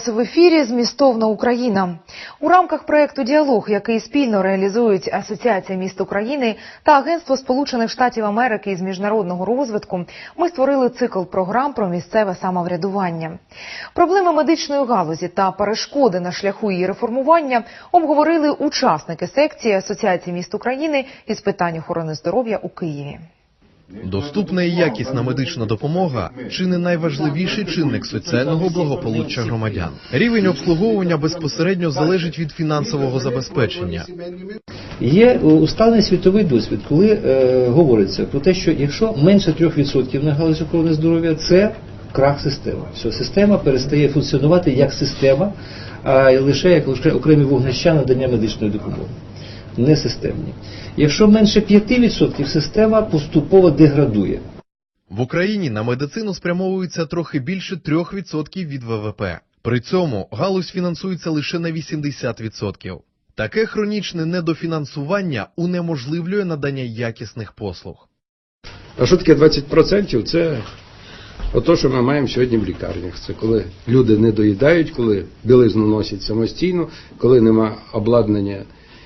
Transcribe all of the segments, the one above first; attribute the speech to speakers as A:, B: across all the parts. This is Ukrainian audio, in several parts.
A: Вас в ефірі Змістовна Україна. У рамках проекту Діалог, який спільно реалізують Асоціація міст України та Агентство Сполучених Штатів Америки з міжнародного розвитку, ми створили цикл програм про місцеве самоврядування. Проблеми медичної галузі та перешкоди на шляху її реформування обговорили учасники секції Асоціації міст України із питань охорони здоров'я у Києві.
B: Доступна і якісна медична допомога чи не найважливіший чинник соціального благополуччя громадян. Рівень обслуговування безпосередньо залежить від фінансового забезпечення.
C: Є усталений світовий досвід, коли е, говориться про те, що якщо менше 3% на галузь охорони здоров'я, це крах системи. Що система перестає функціонувати як система, а лише як лише окремі вогнища надання медичної допомоги. Не системні. Якщо менше 5%, система поступово деградує.
B: В Україні на медицину спрямовується трохи більше 3% від ВВП. При цьому галузь фінансується лише на 80%. Таке хронічне недофінансування унеможливлює надання якісних послуг.
D: А що таке 20%? Це ото, що ми маємо сьогодні в лікарнях. Це коли люди не доїдають, коли білизну носять самостійно, коли нема обладнання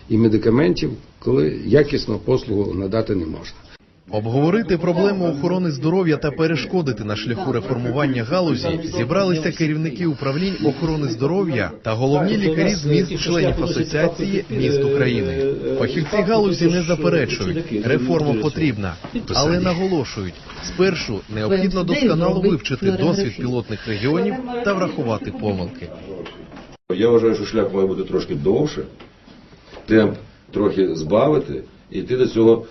D: і медикаментів, коли якісну послугу надати не можна.
B: Обговорити проблему охорони здоров'я та перешкодити на шляху реформування галузі зібралися керівники управлінь охорони здоров'я та головні лікарі з міст членів асоціації міст України. Фахівці галузі не заперечують, реформа потрібна, але наголошують, спершу необхідно досконало вивчити досвід пілотних регіонів та врахувати помилки.
E: Я вважаю, що шлях має бути трошки довше, темп трохи збавити і йти до цього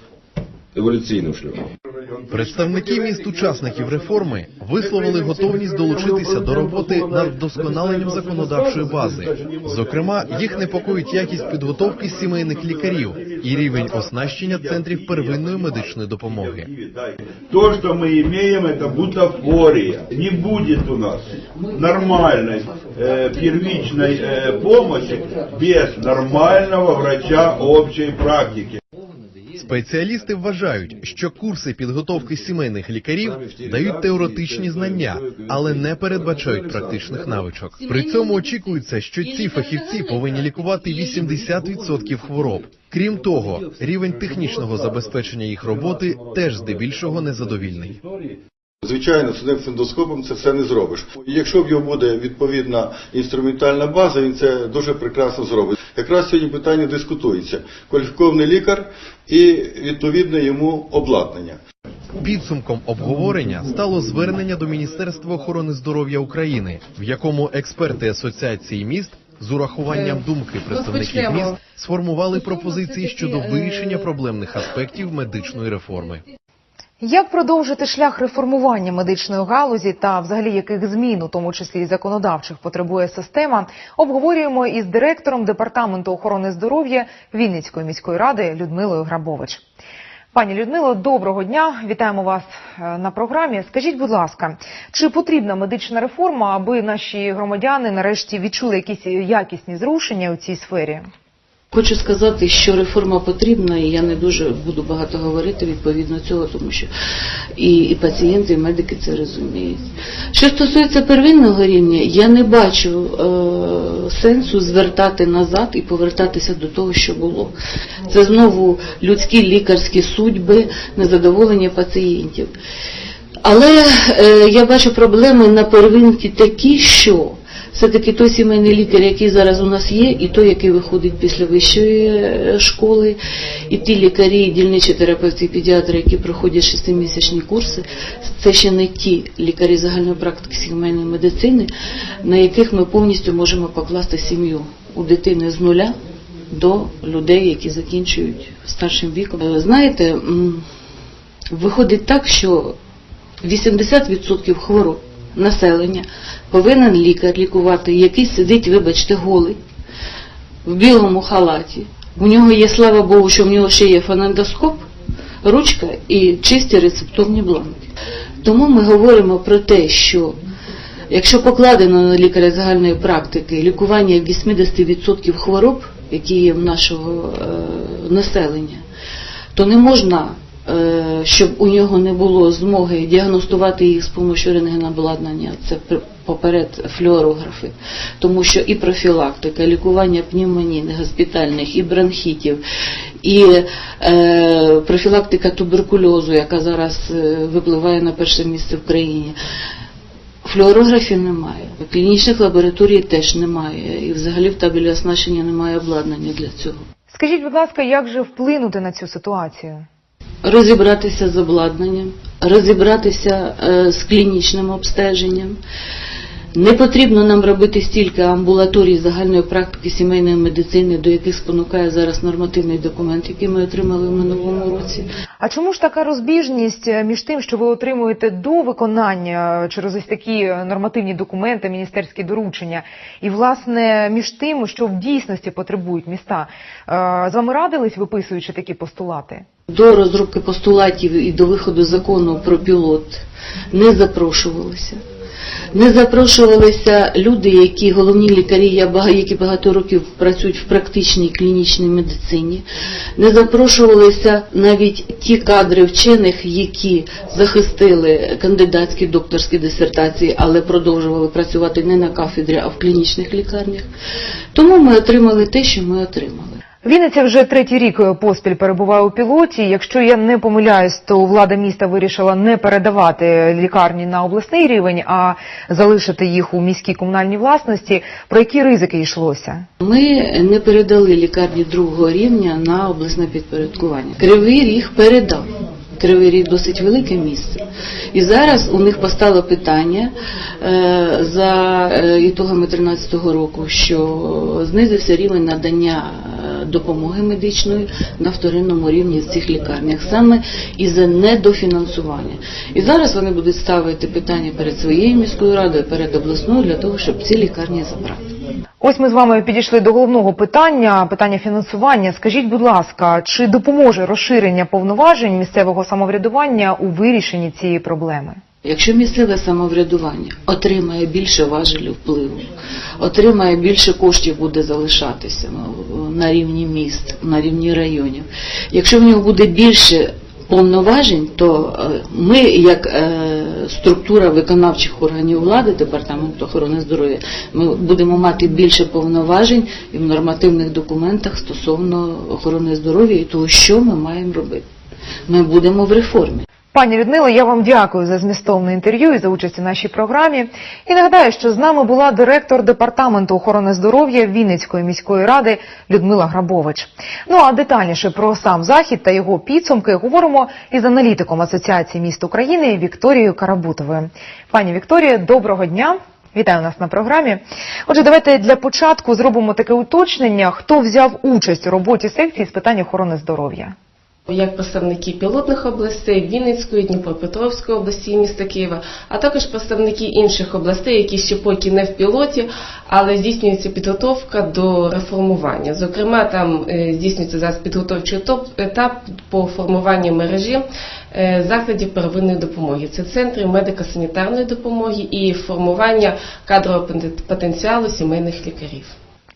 E: еволюційним шляхом.
B: Представники міст учасників реформи висловили готовність долучитися до роботи над вдосконаленням законодавчої бази. Зокрема, їх непокоїть якість підготовки сімейних лікарів і рівень оснащення центрів первинної медичної допомоги.
F: То, что мы имеем, это бутафория. Не будет у нас нормальной э, первичной э, помощи без нормального врача общей практики.
B: Спеціалісти вважають, що курси підготовки сімейних лікарів дають теоретичні знання, але не передбачають практичних навичок. При цьому очікується, що ці фахівці повинні лікувати 80% хвороб. Крім того, рівень технічного забезпечення їх роботи теж здебільшого незадовільний.
G: Звичайно, з одним фендоскопом це все не зробиш. Якщо в його буде відповідна інструментальна база, він це дуже прекрасно зробить. Якраз сьогодні питання дискутується: кваліфікований лікар і відповідне йому обладнання.
B: Підсумком обговорення стало звернення до Міністерства охорони здоров'я України, в якому експерти асоціації міст з урахуванням думки представників міст сформували пропозиції щодо вирішення проблемних аспектів медичної реформи.
A: Як продовжити шлях реформування медичної галузі та взагалі яких змін, у тому числі і законодавчих, потребує система, обговорюємо із директором департаменту охорони здоров'я Вінницької міської ради Людмилою Грабович. Пані Людмило, доброго дня! Вітаємо вас е, на програмі. Скажіть, будь ласка, чи потрібна медична реформа, аби наші громадяни нарешті відчули якісь якісні зрушення у цій сфері?
H: Хочу сказати, що реформа потрібна, і я не дуже буду багато говорити відповідно цього, тому що і, і пацієнти, і медики це розуміють. Що стосується первинного рівня, я не бачу е, сенсу звертати назад і повертатися до того, що було. Це знову людські лікарські судьби, незадоволення пацієнтів. Але е, я бачу проблеми на первинці такі, що все-таки той сімейний лікар, який зараз у нас є, і той, який виходить після вищої е, школи, і ті лікарі, і дільничі терапевти, і педіатри, які проходять шестимісячні курси, це ще не ті лікарі загальної практики сімейної медицини, на яких ми повністю можемо покласти сім'ю у дитини з нуля до людей, які закінчують старшим віком. Е, Знаєте, виходить так, що 80% хвороб населення повинен лікар лікувати, який сидить, вибачте, голий, в білому халаті. У нього є, слава Богу, що в нього ще є фонендоскоп, ручка і чисті рецептурні бланки. Тому ми говоримо про те, що якщо покладено на лікаря загальної практики лікування 80% хвороб, які є в нашого е, населення, то не можна е, щоб у нього не було змоги діагностувати їх з допомогою рентгенобладнання, це поперед флюорографи, тому що і профілактика, лікування пневмонійних, госпітальних, і бронхітів, і е, профілактика туберкульозу, яка зараз е, випливає на перше місце в країні. Флюорографів немає, клінічних лабораторій теж немає, і взагалі в табелі оснащення немає обладнання для цього.
A: Скажіть, будь ласка, як же вплинути на цю ситуацію?
H: Розібратися з обладнанням, розібратися е, з клінічним обстеженням. Не потрібно нам робити стільки амбулаторій загальної практики сімейної медицини, до яких спонукає зараз нормативний документ, який ми отримали в минулому році.
A: А чому ж така розбіжність е, між тим, що ви отримуєте до виконання через ось такі е, нормативні документи, міністерські доручення, і власне між тим, що в дійсності потребують міста? Е, З вами радились, виписуючи такі постулати?
H: До розробки постулатів і до виходу закону про пілот не запрошувалися. Не запрошувалися люди, які головні лікарі, які багато років працюють в практичній клінічній медицині. Не запрошувалися навіть ті кадри вчених, які захистили кандидатські докторські дисертації, але продовжували працювати не на кафедрі, а в клінічних лікарнях. Тому ми отримали те, що ми отримали.
A: Вінниця вже третій рік е, поспіль перебуває у пілоті. Якщо я не помиляюсь, то влада міста вирішила не передавати лікарні на обласний рівень, а залишити їх у міській комунальній власності. Про які ризики йшлося?
H: Ми не передали лікарні другого рівня на обласне підпорядкування. Кривий ріг передав. Кривий ріг досить велике місце. І зараз у них постало питання е, за е, ітогами 2013 року, що знизився рівень надання е, допомоги медичної на вторинному рівні в цих лікарнях, саме із-за недофінансування. І зараз вони будуть ставити питання перед своєю міською радою, перед обласною для того, щоб ці лікарні забрати.
A: Ось ми з вами підійшли до головного питання питання фінансування. Скажіть, будь ласка, чи допоможе розширення повноважень місцевого самоврядування у вирішенні цієї проблеми?
H: Якщо місцеве самоврядування отримає більше важелів впливу, отримає більше коштів буде залишатися ну, на рівні міст, на рівні районів. Якщо в нього буде більше повноважень, то е, ми, як е, структура виконавчих органів влади, департаменту охорони здоров'я, ми будемо мати більше повноважень і в нормативних документах стосовно охорони здоров'я і того, що ми маємо робити. Ми будемо в реформі.
A: Пані Людмила, я вам дякую за змістовне інтерв'ю і за участь у нашій програмі. І нагадаю, що з нами була директор департаменту охорони здоров'я Вінницької міської ради Людмила Грабович. Ну а детальніше про сам захід та його підсумки говоримо із аналітиком Асоціації міст України Вікторією Карабутовою. Пані Вікторія, доброго дня. Вітаю нас на програмі. Отже, давайте для початку зробимо таке уточнення, хто взяв участь у роботі секції з питань охорони здоров'я.
I: Як представники пілотних областей Вінницької, Дніпропетровської області міста Києва, а також представники інших областей, які ще поки не в пілоті, але здійснюється підготовка до реформування. Зокрема, там е, здійснюється зараз підготовчий етап- етап по формуванню мережі е, закладів первинної допомоги. Це центри медико-санітарної допомоги і формування кадрового потенціалу сімейних лікарів.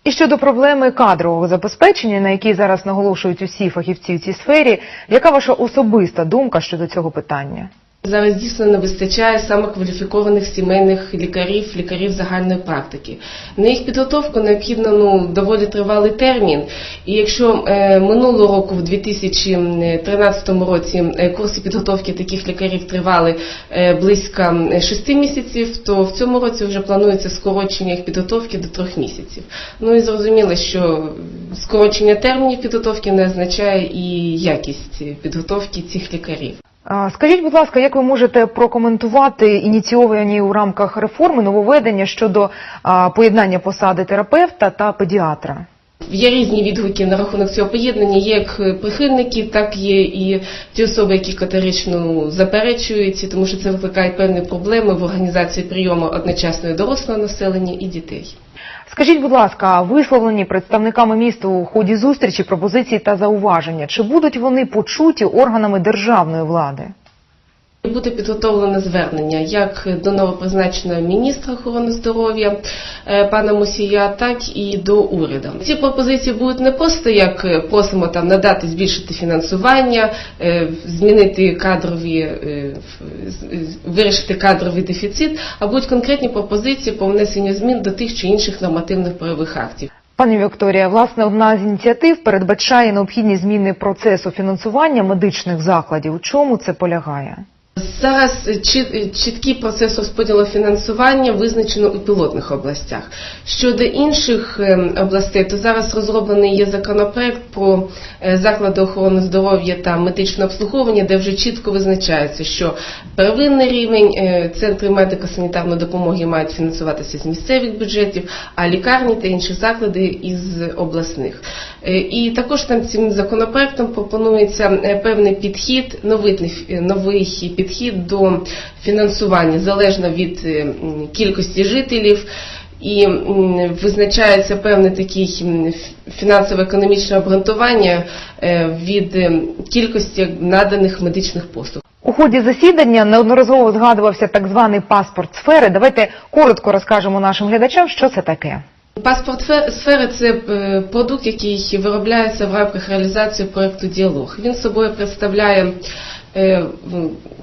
A: І щодо проблеми кадрового забезпечення, на якій зараз наголошують усі фахівці в цій сфері, яка ваша особиста думка щодо цього питання?
I: Зараз дійсно не вистачає самокваліфікованих сімейних лікарів, лікарів загальної практики. На їх підготовку необхідно ну доволі тривалий термін. І якщо е, минулого року, в 2013 році, е, курси підготовки таких лікарів тривали е, близько 6 місяців, то в цьому році вже планується скорочення їх підготовки до 3 місяців. Ну і зрозуміло, що скорочення термінів підготовки не означає і якість підготовки цих лікарів.
A: Скажіть, будь ласка, як ви можете прокоментувати ініційовані у рамках реформи нововведення щодо поєднання посади терапевта та педіатра?
I: Є різні відгуки на рахунок цього поєднання. Є як прихильники, так є і ті особи, які категорично заперечують, тому що це викликає певні проблеми в організації прийому одночасно і дорослого населення і дітей.
A: Скажіть, будь ласка, висловлені представниками міста у ході зустрічі пропозиції та зауваження, чи будуть вони почуті органами державної влади?
I: Буде підготовлене звернення як до новопризначеного міністра охорони здоров'я е, пана Мусія, так і до уряду. Ці пропозиції будуть не просто як е, просимо там надати збільшити фінансування, е, змінити кадрові, вирішити кадровий дефіцит, а будуть конкретні пропозиції по внесенню змін до тих чи інших нормативних правових актів.
A: Пані Вікторія, власне, одна з ініціатив передбачає необхідні зміни процесу фінансування медичних закладів. У чому це полягає?
I: Зараз чіт- чіткий процес розподілу фінансування визначено у пілотних областях. Щодо інших ем, областей, то зараз розроблений є законопроект про е, заклади охорони здоров'я та медичне обслуговування, де вже чітко визначається, що первинний рівень е, центри медико-санітарної допомоги мають фінансуватися з місцевих бюджетів, а лікарні та інші заклади із обласних. Е, І також там цим законопроектом пропонується е, певний підхід, новий, новий підхід до фінансування залежно від е, кількості жителів. І визначається певне таке фінансово-економічне обґрунтування е, від кількості наданих медичних послуг.
A: У ході засідання неодноразово згадувався так званий паспорт сфери. Давайте коротко розкажемо нашим глядачам, що це таке.
I: Паспорт фе- сфери це е, продукт, який виробляється в рамках реалізації проекту Діалог. Він собою представляє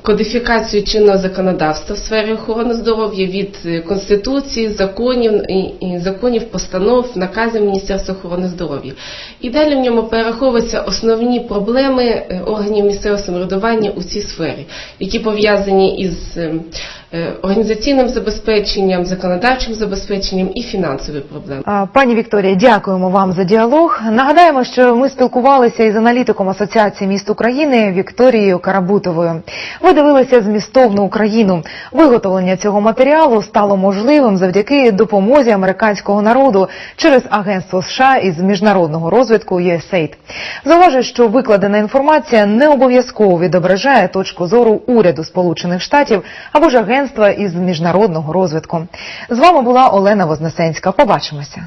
I: кодифікацію чинного законодавства в сфері охорони здоров'я від е, конституції, законів і, законів, постанов, наказів Міністерства охорони здоров'я. І далі в ньому перераховуються основні проблеми е, органів місцевого самоврядування у цій сфері, які пов'язані із е, е, організаційним забезпеченням, законодавчим забезпеченням і фінансові проблеми.
A: Пані Вікторія, дякуємо вам за діалог. Нагадаємо, що ми спілкувалися із аналітиком Асоціації міст України Вікторією Карабутовою. Ви дивилися змістовну Україну. Виготовлення цього матеріалу стало можливим завдяки допомозі американського народу через Агентство США із міжнародного розвитку USAID. Зауважу, що викладена інформація не обов'язково відображає точку зору уряду Сполучених Штатів або ж агентства із міжнародного розвитку. З вами була Олена Вознесенська. Побачимося.